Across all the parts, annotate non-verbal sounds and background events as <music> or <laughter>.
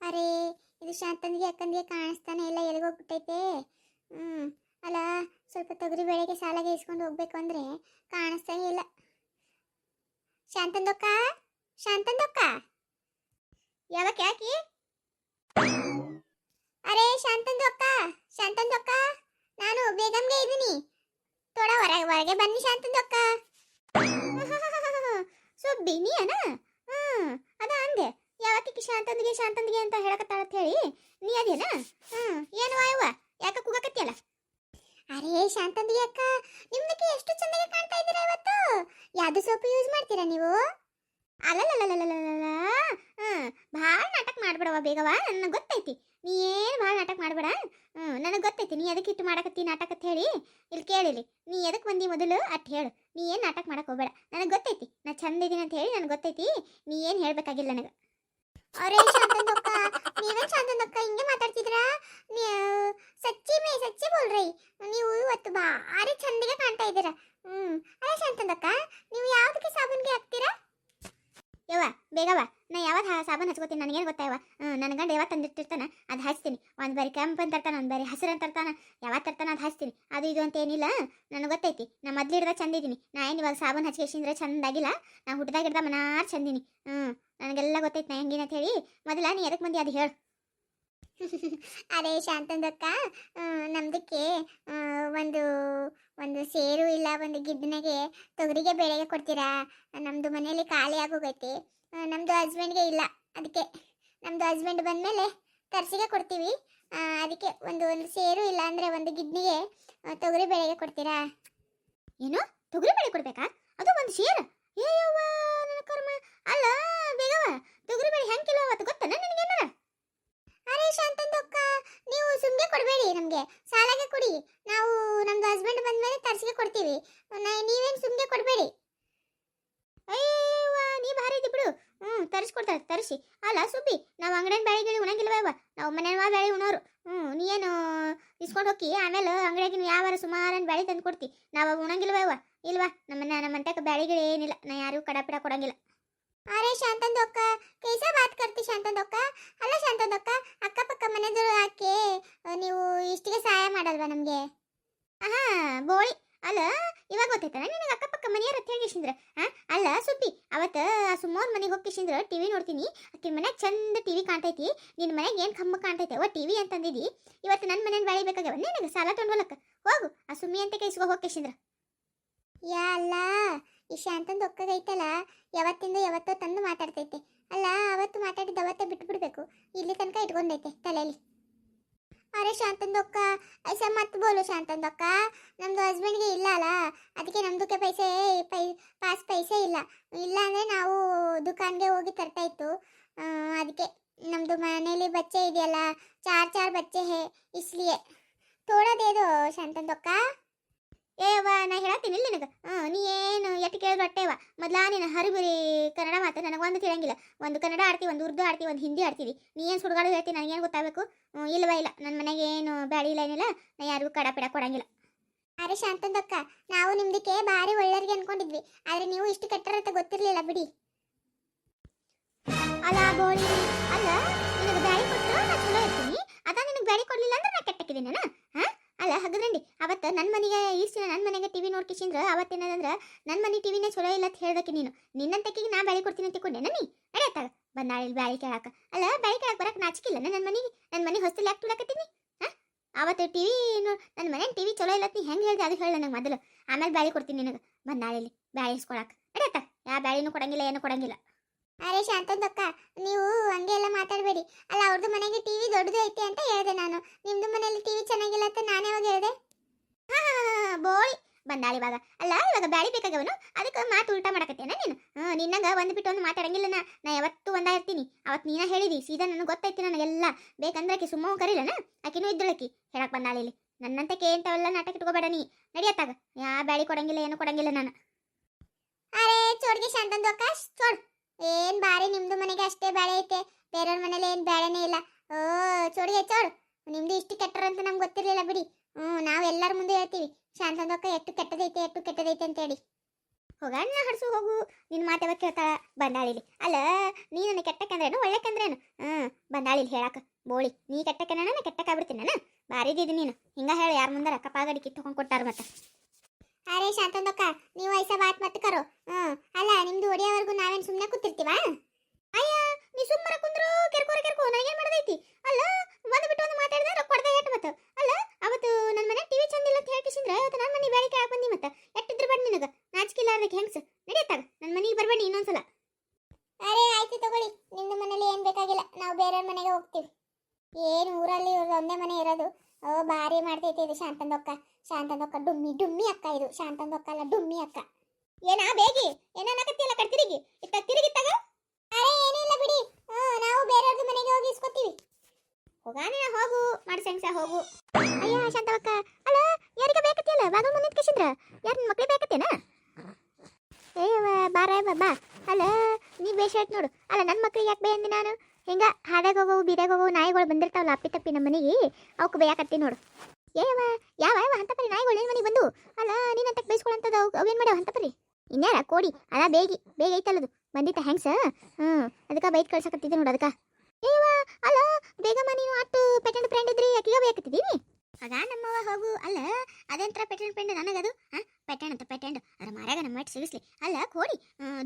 ಅರೇ, ಇದು ಶಾಂತಂದಿಗೆ ಅಕ್ಕಂದಿಗೆ ಕಾಣಿಸ್ತಾನೆ ಇಲ್ಲ ಎಲ್ಲಿಗೋಗ್ಬಿಟ್ಟೈತೆ ಹ್ಞೂ ಅಲ್ಲ, ಸ್ವಲ್ಪ ತೊಗರಿ ಬೆಳೆಗೆ ಸಾಲಾಗೆ ಇಸ್ಕೊಂಡು ಹೋಗ್ಬೇಕು ಅಂದರೆ ಕಾಣಿಸ್ತಾನೆ ಇಲ್ಲ. ಶಾಂತಂದೊಕ್ಕ ಶಾಂತಂದೊಕ್ಕ ಯಾವಾಗ ಯಾಕಿ? ಅರೇ ಶಾಂತಂದೊಕ್ಕ ಶಾಂತಂದೊಕ್ಕ ನಾನು ಬೇಗಂಗೆ ಇದ್ದೀನಿ. ಥೋಡ ಹೊರಗೆ ಹೊರಗೆ ಬನ್ನಿ ಶಾಂತಂದೊಕ್ಕ <laughs> ಸುಬ್ಬಿ ನೀ ಅನ ಹ್ಞೂ ಅದ ಅಂದೆ ಯಾವತ್ತಿಗೆ ಶಾಂತಂದಿಗೆ ಶಾಂತಂದಿಗೆ ಅಂತ ಹೇಳಕತ್ತಾಳ ಅಂತ ಹೇಳಿ? ನೀ ಅದೇನ? ಹ್ಮ್, ಏನು ವಾಯವ್ವ ಯಾಕ ಕೂಗಕತ್ತಿಯಲ್ಲ? ಅರೇ ಶಾಂತಂದಿ ಅಕ್ಕ, ನಿಮ್ದಕ್ಕೆ ಎಷ್ಟು ಚೆನ್ನಾಗಿ ಕಾಣ್ತಾ ಇದ್ದೀರಾ ಇವತ್ತು? ಯಾವ್ದು ಸೋಪ್ ಯೂಸ್ ಮಾಡ್ತೀರಾ ನೀವು? ಅಲ್ಲಲ್ಲಲ್ಲಲ್ಲಲ್ಲಲ್ಲ ಹ್ಮ್, ಭಾಳ ನಾಟಕ ಮಾಡ್ಬೇಡವ ಬೇಗವ ನನಗೆ ಗೊತ್ತೈತಿ. ನೀ ಏನು ಭಾಳ ನಾಟಕ ಮಾಡ್ಬೇಡ? ಹ್ಮ್, ನನಗೆ ಗೊತ್ತೈತಿ. ನೀ ಎದಕ್ಕೆ ಇಟ್ಟು ಮಾಡಕತ್ತಿ ನಾಟಕ ಅಂತ ಹೇಳಿ? ಇಲ್ಲಿ ಕೇಳಿಲಿ. ನೀ ಎದಕ್ಕೆ ಬಂದಿ ಮೊದಲು? ಅಟ್ ಹೇಳು. ನೀ ಏನು ನಾಟಕ ಮಾಡಕ್ಕೆ ಹೋಗ್ಬೇಡ. ನನಗೆ ಗೊತ್ತೈತಿ. ನಾ ಚಂದ ಇದ್ದೀನಿ ಅಂತ ಹೇಳಿ ನನಗೆ ಗೊತ್ತೈತಿ. ನೀ ಏನು ಹೇಳ್ಬೇಕಾಗಿಲ್ಲ ನನಗೆ. ಅರೇ ಶಾಂತನಕ್ಕ ನೀವೇ ಶಾಂತನಕ್ಕ ಹಿಂಗೆ ಮಾತಾಡ್ತಿದ್ರಾ? ನೀವು ಸಚ್ಚಿ ಮೇ, ಸಚ್ಚಿ ಬೋಲ್ರಿ. ನೀವು ಇವತ್ತು ಭಾರಿ ಚಂದಿಗೆ ಕಾಣ್ತಾ ಇದ್ದೀರಾ. ಹ್ಮ್. ಅಲ್ಲ ಶಾಂತನಕ್ಕ ನೀವು ಯಾವುದಕ್ಕೆ ಸಾಬೂನ್ಗೆ ಹಾಕ್ತೀರಾ? ಯವ್ವ ಬೇಗವ ನಾ ಯಾವಾಗ ಸಾಬೂನು ಹಚ್ಕೋತೀನಿ, ನನಗೇನು ಗೊತ್ತಾಯವ? ನನ್ನ ಗಂಡ ಯಾವಾಗ ತಂದಿಟ್ಟಿರ್ತಾನ, ಅದು ಹಚ್ತೀನಿ. ಒಂದು ಬಾರಿ ಕೆಂಪು ಅಂತ ತರ್ತಾನೆ ಒಂದು ಬಾರಿ ಹಸಿರು ಅಂತ ತರ್ತಾನ ಯಾವತ್ತು ತರ್ತಾನ ಅದು ಹಚ್ತೀನಿ. ಅದು ಇದು ಅಂತ ಏನಿಲ್ಲ, ನನಗೆ ಗೊತ್ತೈತಿ. ನಾ ಮೊದ್ಲು ಹಿಡ್ದ ಚಂದಿದ್ದೀನಿ ನಾ ಏನು ಇವಾಗ ಸಾಬೂನು ಹಚ್ಕೇಸಿಂದ್ರೆ ಚಂದಾಗಿಲ್ಲ, ನಾ ಹುಟ್ಟದಾಗ ಹಿಡ್ದ ಮನಾರ್ ಚಂದಿನಿ. ಹ್ಞೂ ನನಗೆಲ್ಲ ಗೊತ್ತೈತಿ ನಾ ಹೆಂಗಿನ ಅಂತ ಹೇಳಿ. ಮೊದಲ ನೀ ಎದಕ್ಕೆ ಮಂದಿ ಅದು ಹೇಳು. <laughs> ಅದೇ ಶಾಂತಂದಕ್ಕ ನಮ್ದಕ್ಕೆ ಒಂದು ಒಂದು ಸೇರು ಇಲ್ಲ, ಒಂದು ಗಿಡ್ನಾಗೆ ತೊಗರಿಗೆ ಬೆಳೆಗೆ ಕೊಡ್ತೀರಾ? ನಮ್ಮದು ಮನೆಯಲ್ಲಿ ಖಾಲಿ ಆಗೋಗೈತಿ ಆ, ನಮ್ದು ಹಸ್ಬೆಂಡ್ಗೆ ಇಲ್ಲ. ಅದಕ್ಕೆ ನಮ್ಮದು ಹಸ್ಬೆಂಡ್ ಬಂದಮೇಲೆ ತರ್ಸಿಗೆ ಕೊಡ್ತೀವಿ. ಅದಕ್ಕೆ ಒಂದು ಒಂದು ಸೇರು ಇಲ್ಲ ಅಂದರೆ ಒಂದು ಗಿಡ್ನಿಗೆ ತೊಗರಿ ಬೆಳೆಗೆ ಕೊಡ್ತೀರಾ? ಏನು? ತೊಗರಿ ಬೆಳೆ ಕೊಡಬೇಕಾ? ಅದು ಒಂದು ಸೇರು? ಏಯವ್ವ ನನ್ನ ಕರ್ಮ. ಅಲ್ಲ ಬೇಗವ. ತೊಗರಿ ಬೆಳೆ ಹೆಂಗೆ ಕಿಲೋ ಅವತ್ತು ಗೊತ್ತನ ಅರೇ ಅರೆ ಶಾಂತಂದಕ್ಕ ನೀವು ಸುಮ್ಮನೆ ಕೊಡಬೇಡಿ ನಮಗೆ. ಸಾಲಾಗೆ ಕೊಡಿ. ನಾವು ನಮ್ದು ಹಸ್ಬೆಂಡ್ ಬಂದಮೇಲೆ ತರ್ಸಿಗೆ ಕೊಡ್ತೀವಿ. ನೀವೇನು ಸುಮ್ಮನೆ ಕೊಡಬೇಡಿ. ಅಯ್ಯವ್ವ ನೀ ಭಾರಿ ಇದ್ದಿ ಬಿಡು. ಹ್ಞೂ ತರಿಸ್ಕೊಡ್ತಾರೆ ತರಿಸಿ. ಅಲ್ಲ ಸುಬ್ಬಿ ನಾವು ಅಂಗಡಿನ ಬ್ಯಾಳಿಗಳು ಉಣಂಗಿಲ್ವ ನಾವು ಮನೆಯ ಬ್ಯಾಳಿ ಉಣೋರು. ಹ್ಞೂ ನೀ ಏನು ಇಸ್ಕೊಂಡು ಹೋಗಿ ಆಮೇಲೆ ಅಂಗಡಿಯಾಗಿನ ಯಾವಾರ ಸುಮಾರನ್ ಬ್ಯಾಳಿ ತಂದು ಕೊಡ್ತಿ. ನಾವು ಅವು ಇಲ್ವಾ ನಮ್ಮನ್ನ ನಮ್ಮ ಬ್ಯಾಳಿಗಳು ಏನಿಲ್ಲ. ನಾ ಯಾರು ಕಡಪಿಡ ಕೊಡಂಗಿಲ್ಲ. ಅರೆ ಶಾಂತಂದೊಕ್ಕ ಕೈಸ ಬಾತ್ ಕರ್ತಿ ಶಾಂತಂದೊಕ್ಕ. ಅಲ್ಲ ಶಾಂತಂದೊಕ್ಕ ಅಕ್ಕಪಕ್ಕ ಮನೆದವರು ಆ, ನೀವು ಇಷ್ಟಿಗೆ ಸಹಾಯ ಮಾಡಲ್ವಾ ನಮಗೆ? ಆಹಾ ಬೋಳಿ. ಅಲ್ಲ ಇವಾಗ ಗೊತ್ತೈತನ ನಿನಗೆ ಅಕ್ಕಪಕ್ಕ ಮನೆಯವ್ರ ಅಂತ ಹೇಳಿಸಿದ್ರ ಹಾ ಅಲ್ಲ, ಸುದ್ದಿ, ಅವತ್ತ ಆ ಮನೆಗೆ ಟಿ ಟಿವಿ ನೋಡ್ತೀನಿ. ಅಕ್ಕಿ ಮನ್ಯಾಗ ಚಂದ ಟಿವಿ ಕಾಣ್ತೈತಿ. ನಿನ್ನ ಮನೆಗೆ ಏನು ಕಮ್ಮ ಕಾಣ್ತೈತೆ? ಓ ಟಿವಿ ಅಂತಂದಿದಿ. ಇವತ್ತು ನನ್ನ ಮನೇನ ಬಾಳಿ ಬೇಕಾಗ್ಯಾವ. ನಿನಗೆ ಸಾಲ ತೊಗೊಂಡ್ವಲಕ್ಕ. ಹೋಗು, ಆ ಸುಮ್ಮಿ ಅಂತ ಕೈಸ್ಕೊ ಹೋಗಿಸಿಂದ್ರ ಯಾ, ಅಲ್ಲ, ಈ ಶಾಂತಂದ ಒಕ್ಕಗೈತಲ್ಲ, ಯಾವತ್ತಿಂದ ಯಾವತ್ತೋ ತಂದು ಮಾತಾಡ್ತೈತೆ. ಅಲ್ಲ, ಅವತ್ತು ಮಾತಾಡಿದ್ದು ಅವತ್ತೇ ಬಿಟ್ಬಿಡ್ಬೇಕು. ಇಲ್ಲಿ ತನಕ ಇಟ್ಕೊಂಡೈತೆ ತಲೆಯಲ್ಲಿ ಅರೆ ಶಾಂತಂದೊಕ್ಕ ಐಸ ಮತ್ತೆ ಬೋಲು ಶಾಂತಂದೊಕ್ಕ ನಮ್ದು ಹಸ್ಬೆಂಡ್ಗೆ ಇಲ್ಲ ಅಲ್ಲ, ಅದಕ್ಕೆ ನಮ್ದಕ್ಕೆ ಪೈಸೆ, ಪೈ, ಪಾಸ್ ಪೈಸೆ ಇಲ್ಲ. ಇಲ್ಲ ಅಂದರೆ ನಾವು ದುಕಾನ್ಗೆ ಹೋಗಿ ತರ್ತಾ ಅದಕ್ಕೆ ನಮ್ಮದು ಮನೇಲಿ ಬಚ್ಚೆ ಇದೆಯಲ್ಲ, ಚಾರ್ ಚಾರ್ ಬಚ್ಚೆ ಹೇ, ಇಸ್ಲಿಯೇ. ಶಾಂತನ್ ಶಾಂತಂದೊಕ್ಕ ಏವ ನಾ ಹೇಳತ್ತೀನಿ ಇಲ್ಲಿ ನಿನಗೆ. ನೀ ಏನು ಎಟ್ಟು ಕೇಳಿದ್ರು ಅಟ್ಟೇವ ಮೊದ್ಲ ನೀನು ಹರಿಬರಿ ಕನ್ನಡ ಮಾತು ನನಗೆ ಒಂದು ತಿಳಂಗಿಲ್ಲ ಒಂದು ಕನ್ನಡ ಆಡ್ತೀವಿ ಒಂದು ಉರ್ದು ಆಡ್ತೀವಿ ಒಂದು ಹಿಂದಿ ಆಡ್ತೀವಿ. ನೀ ಏನು ಸುಡುಗಾಡು ಹೇಳ್ತೀನಿ ನನಗೇನು ಗೊತ್ತಾಗಬೇಕು? ಇಲ್ಲವ ಇಲ್ಲ. ನನ್ನ ಮನೆಗೆ ಏನು ಬ್ಯಾಡಿ ಇಲ್ಲ ಏನಿಲ್ಲ. ನಾ ಯಾರಿಗೂ ಕಡ ಪಿಡ ಕೊಡಂಗಿಲ್ಲ. ಅರೆ ಶಾಂತಂದಕ್ಕ ನಾವು ನಿಮ್ದಕ್ಕೆ ಭಾರಿ ಒಳ್ಳೆಯವ್ರಿಗೆ ಅನ್ಕೊಂಡಿದ್ವಿ. ಆದ್ರೆ ನೀವು ಇಷ್ಟು ಕೆಟ್ಟರಂತ ಗೊತ್ತಿರಲಿಲ್ಲ ಬಿಡಿ. ಅಲ್ಲ ಗೋಳಿ ಅಲ್ಲ ಅವತ್ತು ನನ್ನ ಮನೆಗೆ ದಿನ ನನ್ನ ಮನೆಗೆ ಟಿವಿ ನೋಡ್ಕಿಸಿಂದ್ರ ಅವತ್ತೇನದಂದ್ರೆ ನನ್ನ ಮನೆ ಟಿವಿನೇ ಚಲೋ ಇಲ್ಲ ಅಂತ ಹೇಳ್ದಕ್ಕೆ ನೀನು. ನಿನ್ನಂತಕ್ಕಿಗೆ ನಾ ಬ್ಯಾಳಿ ಕೊಡ್ತೀನಿ ಅಂತ ಕೊಂಡೆ ನೀ ನಡೆಯತ್ತಾಗ ಇಲ್ಲಿ ಬ್ಯಾಳಿ ಕೇಳಾಕ. ಅಲ್ಲ, ಬ್ಯಾಳಿ ಕೇಳಾಕ ಬರಕ್ಕೆ ನಾಚಿಕಿಲ್ಲ ನನ್ನ ಮನೆಗೆ. ನನ್ನ ಮನೆ ಹೊಸ್ತಲ್ಲಿ ಯಾಕೆ ತುಳಕತ್ತೀನಿ? ಹಾ? ಅವತ್ತು ಟಿವಿ ನನ್ನ ಮನೆ ಟಿವಿ ಚಲೋ ಇಲ್ಲ ಅಂತ ಹೆಂಗೆ ಹೇಳ್ದೆ ಅದು ಹೇಳ ನನಗೆ ಮೊದಲು. ಆಮೇಲೆ ಬ್ಯಾಳಿ ಕೊಡ್ತೀನಿ ನಿನಗೆ. ಬಂದಾಳ ಇಲ್ಲಿ ಬ್ಯಾಳಿ ಇಸ್ಕೊಳಕ ನಡೆಯತ್ತ ಯಾವ ಬ್ಯಾಳಿನೂ ಕೊಡಂಗಿಲ್ಲ, ಏನು ಕೊಡಂಗಿಲ್ಲ. ಅರೆ ಶಾಂತಕ್ಕ ನೀವು ಹಂಗೆ ಎಲ್ಲ ಮಾತಾಡಬೇಡಿ. ಅಲ್ಲ ಅವ್ರದ್ದು ಮನೆಗೆ ಟಿವಿ ದೊಡ್ಡದು ಐತೆ ಅಂತ ಹೇಳಿದೆ ನಾನು. ನಿಮ್ದು ಮನೇಲಿ ಟಿವಿ ಚೆನ್ನಾಗಿಲ್ಲ ಅಂತ ನಾನು ಯಾವಾಗ ಹೇಳಿದೆ? ಬೋಳಿ ಬಂದಾಳ ಇವಾಗ. ಅಲ್ಲ, ಇವಾಗ ಬ್ಯಾಳಿ ಬೇಕಾಗವನು ಅದಕ್ಕೆ ಮಾತು ಉಲ್ಟಾ ಮಾಡಕತ್ತೇನ ನೀನು? ನಿನ್ನಂಗ ಒಂದು ಬಿಟ್ಟು ಒಂದು ಮಾತಾಡಂಗಿಲ್ಲ ನಾ ನಾ ಯಾವತ್ತೂ ಒಂದ ಇರ್ತೀನಿ. ಅವತ್ತು ನೀನ ಹೇಳಿದಿ. ಸೀದಾ ನನಗೆ ಗೊತ್ತೈತಿ ನನಗೆಲ್ಲ. ಬೇಕಂದ್ರೆ ಆಕಿ ಸುಮ್ಮ ಕರೀಲನ? ಆಕಿನೂ ಇದ್ದಳಕಿ. ಹೇಳಕ್ ಬಂದಾಳ ಇಲ್ಲಿ. ನನ್ನಂತಕ್ಕೆ ಇಂಥವೆಲ್ಲ ನಾಟಕ ಇಟ್ಕೋಬೇಡ ನೀ. ನಡಿಯತ್ತಾಗ? ಯಾ, ಬ್ಯಾಳಿ ಕೊಡಂಗಿಲ್ಲ, ಏನು ಕೊಡಂಗಿಲ್ಲ ನಾನು. ಅರೆ, ಚೋಡ್ಗೆ ಶಾಂತಂದು ಅಕಾಶ್ ಚೋಡ್. ಏನ್ ಬಾರಿ ನಿಮ್ದು ಮನೆಗೆ ಅಷ್ಟೇ ಬ್ಯಾಳೆ ಐತೆ. ಬೇರೆಯವ್ರ ಮನೇಲಿ ಏನ್ ಬ್ಯಾಳೆನೇ ಇಲ್ಲ. ಓ, ಚೋಡ್ಗೆ, ಚೋಡ್. ನಿಮ್ದು ಇಷ್ಟು ಕೆಟ್ಟರು ಅಂತ ನಮ್ಗೆ ಗೊತ್ತಿರ್ಲಿಲ್ಲ ಬಿಡಿ. ಹ್ಞೂ, ನಾವು ಮುಂದೆ ಹೇಳ್ತೀವಿ. ಶಾಂತಂದಕ್ಕ ಎಷ್ಟು ಕೆಟ್ಟದೈತೆ ಎಷ್ಟು ಕೆಟ್ಟದೈತೆ ಅಂತ ಹೇಳಿ ಹೋಗಣ್ಣ ಹಡ್ಸು ಹೋಗು. ನಿನ್ನ ಮಾತೆ ಯಾವಾಗ ಕೇಳ್ತಾಳ? ಬಂದಾಳಿಲಿ. ಅಲ್ಲ, ನೀ ನನ್ನ ಕೆಟ್ಟಕ್ಕಂದ್ರೇನು ಒಳ್ಳೆಕ್ಕಂದ್ರೇನು ಹ್ಞೂ, ಬಂದಾಳಿಲಿ ಹೇಳಾಕ. ಬೋಳಿ, ನೀ ಕೆಟ್ಟಕ್ಕನ ನಾ ಕೆಟ್ಟಕ್ಕಾಗ್ಬಿಡ್ತೀನಿ ನಾನು ಬಾರಿದಿದ್ದು ನೀನು. ಹಿಂಗ ಹೇಳು, ಯಾರ ಮುಂದಾರ ಕಪಾಗಡಿ ಕಿತ್ತು ತಗೊಂಡ್ ಕೊಟ್ಟಾರ ಮತ್ತೆ. ಅರೆ ಶಾಂತಂದಕ್ಕ ನೀವು ಐಸ ಬಾತ್ ಮತ್ತೆ ಕರೋ. ಹ್ಞೂ, ಅಲ್ಲ, ನಿಮ್ದು ಒಡೆಯವರೆಗೂ ನಾವೇನ್ ಸುಮ್ಮನೆ ಕೂತಿರ್ತೀವ? ಅಯ್ಯ, ನೀ ಸುಮ್ಮನೆ ಕುಂದ್ರು ಕೆರ್ಕೋರ ಕೆರ್ಕೋ ನಾನೇನ್ ಮಾಡದೈತಿ ಅಲ್ಲ ಒಂದು ಬಿಟ್ಟು ಒಂದು ಮಾತಾಡಿದ್ರೆ ರೊಕ್ಕ ಕೊಡ್ದೆ ಎಟ್ಟು ಮತ್ತೆ ಅಲ್ಲ ಅವತ್ತು ನನ್ನ ಮನೆ ಟಿವಿ ಚಂದಿಲ್ಲ ಅಂತ ಹೇಳ್ಕಿಸಿದ್ರ ಅವತ್ತು ನನ್ನ ಮನೆ ಬೇಡಿಕೆ ಹಾಕಿ ಬಂದಿ ಮತ್ತೆ ಎಟ್ಟಿದ್ರು ಬೇಡ ನಿನಗ ನಾಚಿಕಿಲ್ಲಾರ್ದಕ್ಕೆ ಹೆಂಗ್ಸ ನಡೆಯತ್ತಾಗ ನನ್ನ ಮನೆಗೆ ಬರ್ಬೇಡಿ ಇನ್ನೊಂದ್ಸಲ ಅರೆ ಆಯ್ತು ತಗೊಳ್ಳಿ ನಿನ್ನ ಮನೇಲಿ ಏನ್ ಬೇಕಾಗಿಲ್ಲ ನಾವು ಬೇರೆ ಮನೆಗೆ ಹೋಗ್ತೀವಿ ಏನು ಊರಲ್ಲಿ ಇವ್ರದ್ದು ಒಂದೇ ಮನೆ ಇರೋದು ಓ ಭಾರಿ ಮಾಡ್ತೈತಿ ಇದು ಶಾಂತಂದೊಕ್ಕ ಶಾಂತಂದೊಕ್ಕ ಡುಮ್ಮಿ ಡುಮ್ಮಿ ಅಕ್ಕ ಇದು, ಶಾಂತಂದೊಕ್ಕ ಅಲ್ಲ ಡುಮ್ಮಿ ಅಕ್ಕ. ಏನಾ ಬೇಗಿ? ಏನಾಗತ್ತಿಯಲ್ಲ ಕಡ್ತಿರಿಗಿ ಇತ್ತ ತಿರುಗಿತ್ತಾಗ? ಅರೆ ಏನಿಲ್ಲ ಬಿಡಿ. ನಾವು ಬೇರೆಯವ್ರದ್ದು ಮನೆಗೆ ಹೋಗಿ ಇಸ್ಕೊತೀವಿ. ಹೋಗಾನೆ, ಹೋಗು ಮಾಡ್ಸಂಗ್ಸ ಹೋಗು. ಅಯ್ಯ, ಶಾಂತವಕ್ಕ ಅಲ್ಲ ಯಾರಿಗೆ ಬೇಕತ್ತಿಯಲ್ಲ ಬಾಗಲ್ ಮುಂದೆ ನಿಂತ್ಕೇಸಿದ್ರ ಯಾರ ನಿನ್ ಮಕ್ಳಿಗೆ ಬೇಕತ್ತೇನ? ಏಯವ್ವ ಬಾರ ಬಾ ಅಲ್ಲ, ನೀ ಬೇಷಾಯ್ತು ನೋಡು. ಅಲ್ಲ ನನ್ನ ಮಕ್ಳಿಗೆ ಯಾಕೆ ಬೇ ಅಂದಿ ನಾನು? ಹಿಂಗ ಹಾದಾಗ ಹೋಗವು ಬೀದಾಗ ಹೋಗವು ನಾಯಿಗಳು ಬಂದಿರ್ತಾವಲ್ಲ ಅಪ್ಪಿ ತಪ್ಪಿ ನಮ್ಮ ಮನೆಗೆ ಅವಕ್ಕೆ ಬೇಯಾಕತ್ತಿ ನೋಡು. ಏವ ಯಾವ ಯಾವ ಅಂತ ಪರಿ ನಾಯಿಗಳು ಏನು ಮನೆಗೆ ಬಂದು? ಅಲ್ಲ ನೀನಂತ ಬೈಸ್ಕೊಳಂತದ ಅವೇನು ಮಾಡ್ಯಾವ ಅಂತ ಪರಿ ಇನ್ಯಾರ? ಕೋಡಿ. ಅದ ಬೇಗಿ ಬೇಗ ಐತಲ್ಲದು ಬಂದಿತ್ತ ಹೆಂಗ್ಸ ಹ್ಞೂ ಅದಕ್ಕೆ ಬೈಕ್ ಕಳ್ಸಕತ್ತಿದ್ದೆ ನೋಡು ಅದಕ್ಕೆ. ಏವ ಅಲ್ಲ ಬೇಗಮ್ಮ ನೀನು ಅಟ್ಟು ಪೆಟೆಂಟ್ ಫ್ರೆಂಡ್ ಇದ್ರಿ ಯಾಕೆ ಬೇಕತ್ತಿದ್ದೀನಿ ಆಗ ನಮ್ಮವ ಹೋಗು, ಅಲ್ಲ, ಅದೆಂತ್ರ ಪೆಟೆಂಟ್ ಪೆಂಡ್ ನನಗದು, ಹಾ? ಪೆಟೆಂಟ್ ಅಂತ ಪೆಟೆಂಡ್ ಅದ್ರ ಮಾರ್ಯಾಗ ನಮ್ಮ ಮಟ್ ಸಿಗಿಸ್ಲಿ. ಅಲ್ಲ, ಕೋಡಿ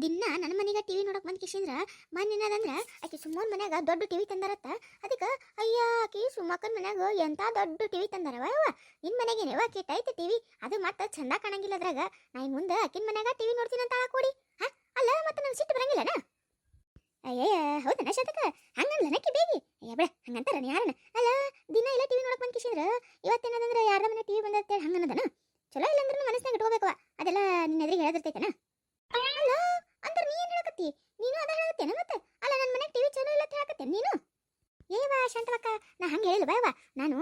ದಿನ ನನ್ನ ಮನೆಗೆ ಟಿವಿ ನೋಡಕ್ ಬಂದ್ ಕಿಶಿಂದ್ರ ಮನ್ನಿನದಂದ್ರ ಆಕಿ ಸುಮ್ಮನ್ ಮನ್ಯಾಗ ದೊಡ್ಡ ಟಿವಿ ತಂದಾರತ್ತ. ಅದಕ್ಕೆ, ಅಯ್ಯ, ಆಕಿ ಸುಮ್ಮಕ್ಕನ ಮನ್ಯಾಗ ಎಂತ ದೊಡ್ಡ ಟಿವಿ ತಂದಾರವ ಯವ್ವ ನಿನ್ ನೆವ ಆಕಿ ಐತೆ ಟಿವಿ ಅದು ಮತ್ತೆ ಚಂದ ಕಾಣಂಗಿಲ್ಲ ಅದ್ರಾಗ. ನಾ ಇನ್ ಮುಂದೆ ಆಕಿನ ಮನ್ಯಾಗ ಟಿವಿ ನೋಡ್ತೀನಿ ಅಂತ ಕೋಡಿ. ಹಾ? ಅಲ್ಲ, ಮತ್ತೆ ನಂಗೆ ಸಿಟ್ಟು ಬರಂಗಿಲ್ಲನ? ಅಯ್ಯಯ್ಯ, ಹೌದನ ಶತಕ? ಹಂಗಲ್ಲ ನಕ್ಕಿ ಬೇಗಿ? ಅಯ್ಯ ಬೇಡ ಹಂಗಂತಾರ ಯಾರನ? ಅಲ್ಲ ದಿನ ಇಲ್ಲ ಟಿವಿ ನೋಡಕ್ ಬಂದ್ ಕಿಶಿದ್ರ ಇವತ್ತೇನದಂದ್ರೆ ಯಾರ ಮನೆ ಟಿವಿ ಬಂದತ್ತೇಳಿ ಹಂಗನ್ನದನ ಚಲೋ ಇಲ್ಲ ಅಂದ್ರೆ ಮನಸ್ನಾಗ ಇಟ್ಕೋಬೇಕವ ಅದೆಲ್ಲ ನಿನ್ನ ಎದುರಿಗೆ ಹೇಳದಿರ್ತೈತನ? ಅಲ್ಲ ಅಂದ್ರೆ ನೀ ಏನ್ ಹೇಳಕತ್ತಿ? ನೀನು ಅದ ಹೇಳಕತ್ತೇನ ಮತ್ತೆ? ಅಲ್ಲ ನನ್ನ ಮನೆ ಟಿವಿ ಚಲೋ ಇಲ್ಲ ಅಂತ ಹೇಳಕತ್ತೆ ನೀನು? ಏವ ಶಾಂತವಕ್ಕ ನಾ ಹಂಗೆ ಹೇಳಿಲ್ಲ ಬಾಯವ ನಾನು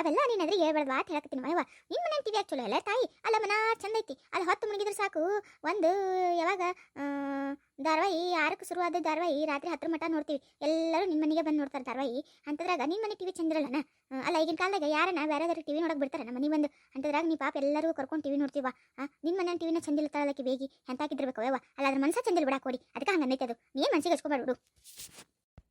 ಅವೆಲ್ಲ ನೀನ್ ಎದುರಿಗೆ ಹೇಳ್ಬಾರ್ದು ಅಂತ ಹೇಳಕತ್ತೀನಿ ಬಾಯವ ನಿನ್ ಮನೆ ಟಿವಿ ಚಲೋ ಅಲ್ಲ ತಾಯಿ, ಅಲ್ಲ ಮನ ಚಂದ ಐತಿ. ಅಲ್ಲ ಹೊತ್ತು ಮುಳುಗಿದ್ರೆ ಸಾಕು. ಒಂದು, ಯಾವಾಗ ಧಾರಾವಾಹಿ ಆರಕ್ಕೆ ಶುರುವಾದ ಧಾರಾವಾಹಿ, ರಾತ್ರಿ ಹತ್ತರ ಮಟ ನೋಡ್ತೀವಿ. ಎಲ್ಲರೂ ನಿಮ್ಮ ಮನೆಗೆ ಬಂದು ನೋಡ್ತಾರೆ ಧಾರಾವಾಹಿ. ಅಂತದ್ರಾಗ ನಿನ್ನ ಮನೆ ಟಿವಿ ಚಂದ್ರಲ್ಲನ ಅಲ್ಲ ಈಗಿನ ಕಾಲದಾಗ ಯಾರನ್ನ ಬೇರೆದಾರು ಟಿವಿ ನೋಡಕ್ ಬಿಡ್ತಾರೆ ನಮ್ಮ ಮನೆ ಬಂದು? ಅಂತದ್ರಾಗ ನೀ ಪಾಪ ಎಲ್ಲರೂ ಕರ್ಕೊಂಡು ಟಿವಿ ನೋಡ್ತೀವ ನಿಮ್ಮ ಮನೆ ಟಿವಿನ ಚಂದಿಲ್ಲ ತಳದಕ್ಕೆ ಬೇಗಿ ಎಂತಾಕಿದ್ದಿರ್ಬೇಕು ಯವ್ವ? ಅಲ್ಲ ಅದ್ರ ಮನಸ್ಸ ಚಂದಿಲ್ಲ ಬಿಡ ಕೊಡಿ ಅದಕ್ಕೆ ಹಂಗೆ ಅನ್ನೈತೆ ಅದು. ನೀ ಮನ್ಸಿಗೆ ಹಚ್ಕೊಬೇಡ್ಬಿಡು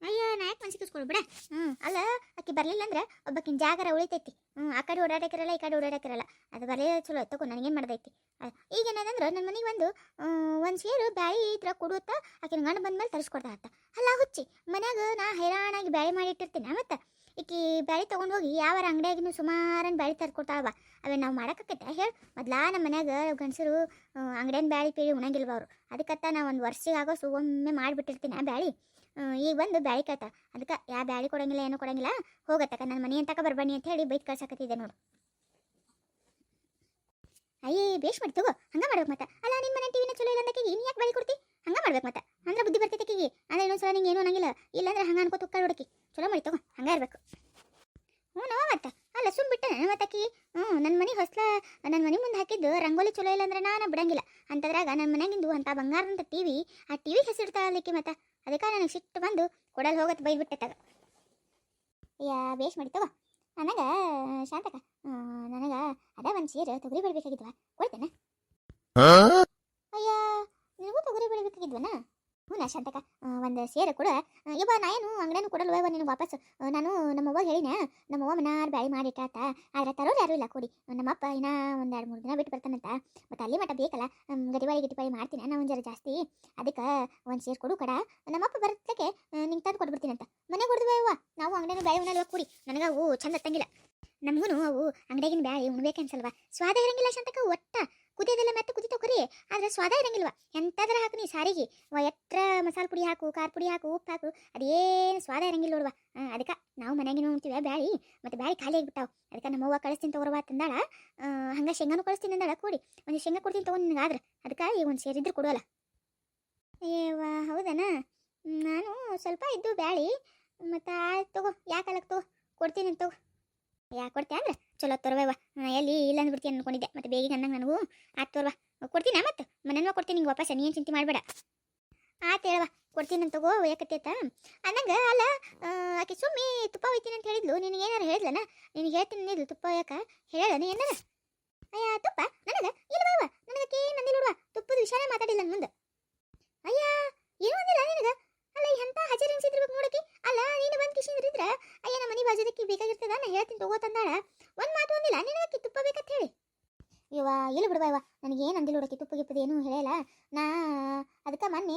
ಅಯ್ಯ, ನಾ ಯಾಕೆ ಮನ್ಸಿಗೆ ಹಚ್ಕೊಳ್ ಬಿಡ. ಹ್ಞೂ ಅಲ್ಲ, ಆಕೆ ಬರಲಿಲ್ಲ ಅಂದ್ರೆ ಒಬ್ಬಕ್ಕಿನ ಜಾಗರ ಉಳಿತೈತಿ. ಹ್ಞೂ ಆ ಕಡೆ ಓಡಾಡಕ್ಕಿರಲ್ಲ ಈ ಕಡೆ ಓಡಾಡಕ್ಕಿರಲ್ಲ ಅದು ಬರಲೇ ಚಲೋ ತಗೋ ನನಗೇನು ಮಾಡ್ದೈತಿ. ಈಗ ಏನದಂದ್ರೆ ನನ್ನ ಮನೆಗೆ ಬಂದು ಒಂದು ಸೇರು ಬ್ಯಾಳಿ ಇದ್ರ ಕೊಡುತ್ತ ಆಕಿನ ಗಂಡ ಬಂದ್ಮೇಲೆ ತರಿಸ್ಕೊಡ್ತಾ ಆತ ಅಲ್ಲ, ಹುಚ್ಚಿ, ಮನ್ಯಾಗ ನಾ ಹೈರಾಣಾಗಿ ಬ್ಯಾಳಿ ಮಾಡಿಟ್ಟಿರ್ತೀನಿ ಮತ್ತೆ ಈಕಿ ಬ್ಯಾಳಿ ತೊಗೊಂಡು ಹೋಗಿ ಯಾವ ಅಂಗಡಿಯಾಗಿನೂ ಸುಮಾರನ್ ಬ್ಯಾಳಿ ತರ್ಕೊಡ್ತಾಳವ ಅವೇ ನಾವು ಮಾಡಕತ್ತೈತೆ ಹೇಳಿ, ಮೊದ್ಲಾ ನಮ್ಮ ಮನ್ಯಾಗ ಗಂಡಸರು ಅಂಗಡಿಯನ್ ಬ್ಯಾಳಿ ಪೀಳಿ ಉಣಂಗಿಲ್ವ ಅವರು ಅದಕ್ಕತ್ತ ನಾ ಒಂದು ವರ್ಷಿಗಾಗೋ ಸುಮ್ಮನೆ ಮಾಡಿಬಿಟ್ಟಿರ್ತೀನಿ ಆ ಬ್ಯಾಳಿ. ಈಗ ಬಂದು ಬ್ಯಾಳಿ ಕೇಳ್ತ. ಅದಕ್ಕೆ, ಯಾ ಬ್ಯಾಳಿ ಕೊಡಂಗಿಲ್ಲ, ಏನೂ ಕೊಡಂಗಿಲ್ಲ ಹೋಗತ್ತಕ್ಕ ನನ್ನ ಮನೆ ಅಂತಕ ಬರ್ಬನ್ನಿ ಅಂತ ಹೇಳಿ ಬೈಕ್ ಕಳ್ಸಕತ್ತಿದ್ದೆ ನೋಡು. ಅಯ್ಯೇ, ಬೇಷ್ ಮಾಡಿ ತಗೋ, ಹಂಗ ಮಾಡ್ಬೇಕು ಮತ್ತೆ. ಅಲ್ಲ ನಿಮ್ಮ ಮನೆ ಟಿವಿನ ಚಲೋ ಇಲ್ಲ ಅಂದಕ್ಕೆ ನೀನು ಯಾಕೆ ಬ್ಯಾಳಿ ಕೊಡ್ತಿ? ಹಂಗ ಮಾಡ್ಬೇಕು ಮತ್ತೆ. ಅಂದ್ರೆ ಬುದ್ಧಿ ಬರ್ತೈತೆ ಕಿಗಿ ಅಂದ್ರೆ ಇನ್ನೊಂದ್ಸಲ ನಿಂಗೆ ಏನೂ ಅನ್ನಂಗಿಲ್ಲ. ಇಲ್ಲಾಂದ್ರೆ ಹಂಗ ಅನ್ಕೋ ತುಕ್ಕ ಹುಡುಕಿ. ಚಲೋ ಮಾಡಿ ತಗೋ, ಹಂಗ ಇರ್ಬೇಕು. ಹ್ಞೂ, ನೋ ಮತ್ತೆ. ಅಲ್ಲ, ಸುಮ್ ಬಿಟ್ಟೆ ಮತ್ತೆ ಆಕಿ. ಹ್ಞೂ ನನ್ನ ಮನೆ ಹೊಸ್ಲ ನನ್ನ ಮನೆ ಮುಂದೆ ಹಾಕಿದ್ದು ರಂಗೋಲಿ ಚಲೋ ಇಲ್ಲ ಅಂದ್ರೆ ನಾನು ಬಿಡಂಗಿಲ್ಲ. ಅಂತದ್ರಾಗ ನನ್ನ ಮನೆಗಿಂದು ಅಂತ ಬಂಗಾರದಂತ ಟಿವಿ, ಆ ಟಿವಿ ಹೆಸರಿರ್ತಾಳಲಿಕ್ಕೆ ಮತ್ತೆ. ಅದಕ್ಕೆ ನನಗೆ ಸಿಟ್ಟು ಬಂದು ಕೊಡಲ್ ಹೋಗತ್ತೆ ತಗ. ಯಾ ಬೇಷ್ ಮಾಡಿ ತಗೋ. ನನಗ ಶಾಂತಕ ನನಗ ಅದ ಒಂದು ಸೀರೆ ತೊಗರಿ ಬೆಳಿಬೇಕಾಗಿದ್ವಾ ಕೊಡ್ತೇನೆ. ಅಯ್ಯ ನಿನಗೂ ತೊಗರಿ ಬೆಳಿಬೇಕಾಗಿದ್ವನ ಶಾಂತಕ ಒಂದು ಸೇರು ಕೂಡ. ಇವ ನಾ ಏನು ಅಂಗಡಿನೂ ಕೊಡಲ್ವ? ಯವ್ವ ನೀನು ವಾಪಸ್ ನಾನು ನಮ್ಮವ್ವ ಹೇಳಿನ ನಮ್ಮವ್ವ ಮನಾರ್ ಬ್ಯಾಳಿ ಮಾಡಿಟ್ಟಾತ. ಆದ್ರೆ ತರೋರು ಯಾರು ಇಲ್ಲ ಕೊಡಿ. ನಮ್ಮಪ್ಪ ಇನ್ನ ಒಂದು ಎರಡು ಮೂರು ದಿನ ಬಿಟ್ಟು ಬರ್ತಾನಂತ. ಮತ್ತು ಅಲ್ಲಿ ಮಟ್ಟ ಬೇಕಲ್ಲ ಹ್ಮ್, ಗಡಿವಾಳಿ ಗಿಟಿಪಾಳಿ ಮಾಡ್ತೀನಿ ನಾ ಒಂದು ಜರ ಜಾಸ್ತಿ. ಅದಕ್ಕೆ ಒಂದು ಸೇರ್ ಕೊಡು ಕಡ. ನಮ್ಮಪ್ಪ ಬರ್ತಕ್ಕೆ ನಿಂಗೆ ತಂದು ಕೊಟ್ಬಿಡ್ತೀನಂತ. ಮನೆಗೆ ಹೊಡೆದ್ವ ಯವ್ವ? ನಾವು ಅಂಗಡಿನ ಬ್ಯಾಳಿ ಉಣ್ಣಲ್ವ ಕುಡಿ? ನನಗೆ ಅವು ಚಂದ ಹತ್ತಂಗಿಲ್ಲ ನಮಗೂ ಅವು ಅಂಗಡಿಯಾಗಿನ ಬ್ಯಾಳಿ ಉಣ್ಬೇಕನ್ಸಲ್ವ. ಸ್ವಾದ ಇರಂಗಿಲ್ಲ ಶಾಂತಕ ಒಟ್ಟ. ಕುದಿಯೋದೆಲ್ಲ ಮತ್ತೆ ಕುದಿತಾವ್ ಕರಿ, ಆದ್ರೆ ಸ್ವಾದ ಇರಂಗಿಲ್ವ? ಎಂಥದ್ರ ಹಾಕು ನೀ ಸಾರಿಗೆ. ಎತ್ರ ಮಸಾಲೆ ಪುಡಿ ಹಾಕು, ಖಾರ ಪುಡಿ ಹಾಕು, ಉಪ್ಪು ಹಾಕು, ಅದೇನು ಸ್ವಾದ ಇರಂಗಿಲ್ಲ ನೋಡುವ. ಅದಕ್ಕೆ ನಾವು ಮನೆಗೆ ಅಂತೀವ ಬ್ಯಾಳಿ, ಮತ್ತೆ ಬ್ಯಾಳಿ ಖಾಲಿ ಆಗಿಬಿಟ್ಟಾವ. ಅದಕ್ಕೆ ನಮ್ಮವ್ವ ಕಳಿಸ್ತೀನಿ ತಗೋರವ ತಂದಾಳ ಹಂಗೆ ಶೇಂಗಾನು ಕಳಿಸ್ತೀನಿ ಅಂದಾಳ, ಕೂಡಿ. ಒಂದು ಶೇಂಗಾ ಕೊಡ್ತೀನಿ ತಗೊಂಡು ನಿನಗಾದ್ರೆ ಅದಕ್ಕೆ ಈಗ ಒಂದು ಸೇರಿದ್ರೆ ಕೊಡೋಲ್ಲ ಏವ ಹೌದನ? ನಾನು ಸ್ವಲ್ಪ ಇದ್ದು ಬ್ಯಾಳಿ, ಮತ್ತು ತಗೋ ಯಾಕಲಕ್ ತಗೋ? ಕೊಡ್ತೀನಿ ತಗೋ. ಯಾಕೆ ಕೊಡ್ತೀಯ ಅಂದ್ರೆ? ಚಲೋ ತರ್ವವ ಎಲ್ಲಿ ಇಲ್ಲ ಅಂದ್ಬಿಡ್ತೀನಿ ಅನ್ಕೊಂಡಿದ್ದೆ. ಮತ್ತೆ ಬೇಗ ಅನ್ನಂಗೆ ನನಗೂ. ಆಯ್ತು ತೋರ್ವ. ಕೊಡ್ತೀನ ಮತ್ತೆ ಮನೆನೂ ಕೊಡ್ತೀನಿ ನಿಂಗೆ ವಾಪಸ್. ನೀನು ಚಿಂತೆ ಮಾಡಬೇಡ. ಆ ಹೇಳವ ಕೊಡ್ತೀನಿ ಅಂತ ತಗೋ ಯಾಕತ್ತೈತ ಅನ್ನಂಗೆ ಅಲ್ಲ ಆಕೆ ಸುಮ್ಮಿ ತುಪ್ಪ ಒಯ್ತೀನಿ ಅಂತ ಹೇಳಿದ್ಲು. ನಿನಗೆ ಏನಾರು ಹೇಳಿದ್ಲನ? ನಿನಗೆ ಹೇಳ್ತೀನಿ ಅಂದಿದ್ಲು ತುಪ್ಪ ಯಾಕ ಹೇಳಲ್ಲ ಏನಾರ ಅಯ್ಯ, ತುಪ್ಪ? ನನಗ? ಇಲ್ವಾ ನನಗೆ ಏನು ಅಂದಿಲ್ಲ ತುಪ್ಪದ ವಿಷಯನೇ ಮಾತಾಡಿಲ್ಲ ನನ್ನ ಮುಂದೆ. ಅಯ್ಯ, ಏನು ಅಂದಿಲ್ಲ ನಿನಗ? ಅಲ್ಲ ಎಂತ ಹಜರ್ ಎನ್ಸಿದ್ರಬೇಕು ನೋಡಕ್ಕೆ. ಅಲ್ಲ, ನೀನು ಬಂದು ಕಿಶಿಂದ್ರಿದ್ರ, ಅಯ್ಯ, ನಮ್ಮ ಮನೆ ಬಾಜುದಕ್ಕೆ ಬೇಕಾಗಿರ್ತದ, ನಾ ಹೇಳ್ತೀನಿ ತಗೋ ತಂದಾಳ. ಒಂದ್ ಮಾತು ಒಂದಿಲ್ಲ ನಿನಗಕ್ಕೆ ತುಪ್ಪ ಬೇಕಂತ ಹೇಳಿ. ಇವ ಇಲ್ಲ ಬಿಡುವ ಇವ ನನಗೆ ಏನು ಅಂದಿಲ್ಲ ನೋಡಕ್ಕೆ, ತುಪ್ಪ ಗಿಪ್ಪದ ಏನೂ ಹೇಳಲ್ಲ. ನಾ ಅದಕ್ಕೆ ಮೊನ್ನೆ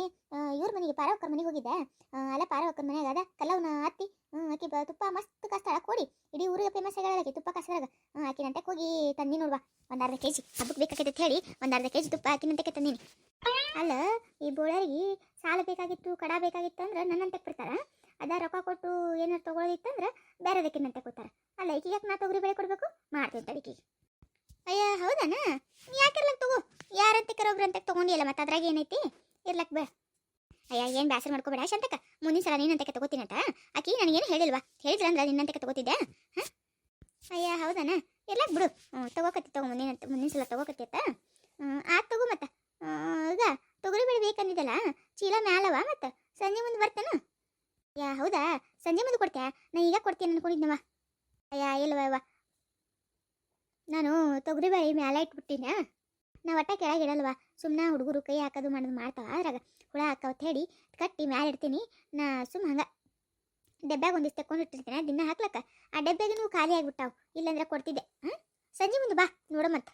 ಇವ್ರ ಮನೆಗೆ ಪಾರವಕ್ಕರ ಮನೆಗೆ ಹೋಗಿದ್ದೆ. ಅಲ್ಲ ಪಾರವಕ್ಕರ ಮನೆಯಾಗ ಅದ, ಕಲ್ಲವನ ಅತ್ತಿ ಆಕಿ ಬ, ತುಪ್ಪ ಮಸ್ತ್ ಕಸ್ತಾಳ ಕೊಡಿ ಇಡೀ ಊರಿಗೆ ಫೇಮಸ್ ಆಗ್ಯಾಳ ತುಪ್ಪ ಕಸ್ದಾಗ ಆಕಿ ಆಕಿನಂತೆ ಹೋಗಿ ತಂದಿ ನೋಡ್ವಾ, ಒಂದು ಅರ್ಧ ಕೆಜಿ. ಹಬ್ಬಕ್ಕೆ ಬೇಕಾಗೈತೆ ಅಂತ ಹೇಳಿ, ಒಂದು ಅರ್ಧ ಕೆಜಿ ತುಪ್ಪ ತುಪ್ಪ ಆಕಿನಂತೆ ತಂದೀನಿ. ಅಲ್ಲ, ಈ ಬೋಳರಿಗೆ ಸಾಲ ಬೇಕಾಗಿತ್ತು, ಕಡ ಬೇಕಾಗಿತ್ತು ಅಂದ್ರೆ ನನ್ನಂತೆ ಬಿಡ್ತಾರ ಅದ ರೊಕ್ಕ ಕೊಟ್ಟು ಏನಾರು ತಗೊಳ್ಳೋದಿತ್ತಂದ್ರೆ ಬೇರೆದಕ್ಕಿನಂತೆ ಕೊಡ್ತಾರ. ಅಲ್ಲ ಈಕಿಗೆ ಯಾಕೆ ನಾ ತೊಗರಿ ಬೆಳೆ ಕೊಡಬೇಕು? ಮಾಡ್ತೀನಿ ತಡಿಕಿಗೆ ಅಯ್ಯ, ಹೌದಾನ? ಯಾಕೆಲ್ಲ ತಗೋ? ಯಾರಂತ ಕರೋಬ್ರು ಅಂತ ಮತ್ತ ಮತ್ತೆ ಅದ್ರಾಗ ಏನೈತಿ? ಇರ್ಲಕ್ ಬೇ. ಅಯ್ಯ, ಏನು ಬ್ಯಾಸರ ಮಾಡ್ಕೋಬೇಡ. ಶಂತಕ ಮುಂದಿನ ಸಲ ನೀನಂತಕ್ಕೆ ಅಂತ ಆಕಿ ನನಗೇನು ಹೇಳಿಲ್ವಾ? ಹೇಳಿದ್ರ ಅಂದ್ರೆ ನಿನ್ನಂತಕ್ಕೆ ತಗೋತಿದ್ದೆ ಅಯ್ಯ, ಹೌದಾನ? ಇರ್ಲಕ್ ಬಿಡು. ತಗೋಕತ್ತಿ ತಗೋ, ಮುಂದಿನ ಮುಂದಿನ ಸಲ ತಗೋಕತ್ತಿತ್ತ ಆ ತಗೋ ಮತ್ತೆ. ಈಗ ತೊಗರಿ ಬೆಳೆ ಬೇಕಂದಿದ್ದಲ್ಲ, ಚೀಲ ಮ್ಯಾಲವ ಮತ್ತೆ? ಸಂಜೆ ಮುಂದೆ ಬರ್ತಾನ? ಅಯ್ಯ, ಹೌದಾ? ಸಂಜೆ ಮುಂದೆ ಕೊಡ್ತ್ಯಾ? ನಾ ಈಗ ಕೊಡ್ತೀನಿ ಅನ್ಕೊಂಡಿದ್ನವ ಅಯ್ಯ, ಇಲ್ವ ನಾನು ತೊಗರಿ ಬೇಳೆ ಮ್ಯಾಲ ಇಟ್ಬಿಟ್ಟಿನ ನಾ ಒಟ್ಟ ಕೆಳಗಿಡಲ್ವಾ ಸುಮ್ಮನೆ ಹುಡುಗರು ಕೈ ಹಾಕೋದು ಮಾಡೋದು ಮಾಡ್ತಾವ. ಅದ್ರಾಗ ಹುಳ ಹಾಕೋತ್ ಹೇಳಿ ಕಟ್ಟಿ ಮ್ಯಾಲೆ ಇಡ್ತೀನಿ. ನಾ ಸುಮ್ಮ ಹಂಗೆ ಡಬ್ಬ್ಯಾಗ ಒಂದಿಷ್ಟು ತಕೊಂಡು ಇಟ್ಟಿರ್ತೀನಿ. ದಿನ ಹಾಕ್ಲಕ್ಕ. ಆ ಡಬ್ಬ್ಯಾಗ ನೀವು ಖಾಲಿ ಆಗ್ಬಿಟ್ಟಾವು. ಇಲ್ಲಾಂದ್ರೆ ಕೊಡ್ತಿದ್ದೆ. ಹಾಂ ಸಂಜೆ ಮುಂದೆ ಬಾ ನೋಡು ಮತ್ತೆ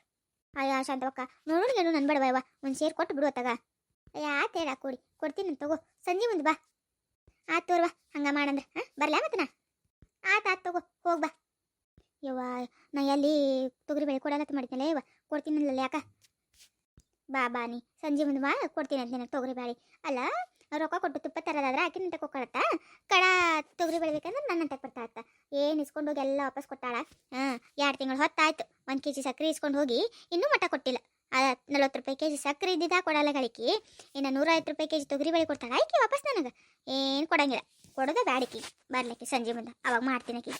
ಅಯ್ಯ ಶಾಂತವಕ್ಕ ನೋಡೋಣ ನನ್ನ ಬಡವ ಯವ್ವ ಒಂದು ಸೇರು ಕೊಟ್ಟು ಬಿಡು ತಗ ಅಯ್ಯ, ಆತ ಹೇಳ ಕೊಡಿ ಕೊಡ್ತೀನಿ ಅಂತ ತಗೋ. ಸಂಜೆ ಮುಂದೆ ಬಾ. ಆತು ತೋರ್ವಾ, ಹಂಗೆ ಮಾಡಂದ್ರೆ. ಹಾಂ ಬರಲ್ಲ ಮತ್ತೆ ನಾ? ಆತ, ಆತು ತಗೋ. ಹೋಗ್ಬಾ ಯವ್ವ, ನಾ ಎಲ್ಲಿ ತೊಗರಿ ಬೇಳೆ ಕೊಡಲತ್ತ ಮಾಡಿದ್ನಲ್ಲ ಯವ್ವ. ಕೊಡ್ತೀನಿ ಯಾಕ ಬಾ ಬಾ ನೀ. ಸಂಜೆ ಮುಂದೆ ಬಾ, ಕೊಡ್ತೀನಿ ಅಂತ ನಿನಗೆ ತೊಗರಿ ಬೇಳೆ ಅಲ್ಲ, ರೊಕ್ಕ ಕೊಟ್ಟು ತುಪ್ಪ ತರೋದಾದ್ರೆ ಆಕಿನಂತ ಕೊಕ್ಕಳತ್ತ ಕಡ ತೊಗರಿ ಬೆಳಿಬೇಕಂದ್ರೆ ನನ್ನಂತ ಬರ್ತಾಳತ್ತ ಏನು ಇಸ್ಕೊಂಡು ಹೋಗಿ ಎಲ್ಲ ವಾಪಸ್ ಕೊಟ್ಟಾಳ? ಹಾಂ, ಎರಡು ತಿಂಗಳು ಹೊತ್ತಾಯ್ತು. ಒಂದು ಕೆ ಜಿ ಸಕ್ಕರೆ ಇಸ್ಕೊಂಡು ಹೋಗಿ ಇನ್ನೂ ಮಟ್ಟ ಕೊಟ್ಟಿಲ್ಲ. ನಲ್ವತ್ತು ರೂಪಾಯಿ ಕೆ ಜಿ ಸಕ್ಕರೆ ಇದ್ದಿದ್ದ ಕೊಡಲ್ಲ ಗಳಿಕಿ ಇನ್ನು ನೂರೈವತ್ತು ರೂಪಾಯಿ ಕೆ ಜಿ ತೊಗರಿ ಬೆಳೆ ಕೊಡ್ತಾಳ ಆಯ್ಕೆ ವಾಪಸ್ ನನಗೆ. ಏನು ಕೊಡಂಗಿಲ್ಲ. ಕೊಡೋದೇ ಬ್ಯಾಡಿಕಿ. ಬರ್ಲಿಕ್ಕೆ ಸಂಜೆ ಮುಂದೆ. ಅವಾಗ ಮಾಡ್ತೀನಿ ಆಕಿ.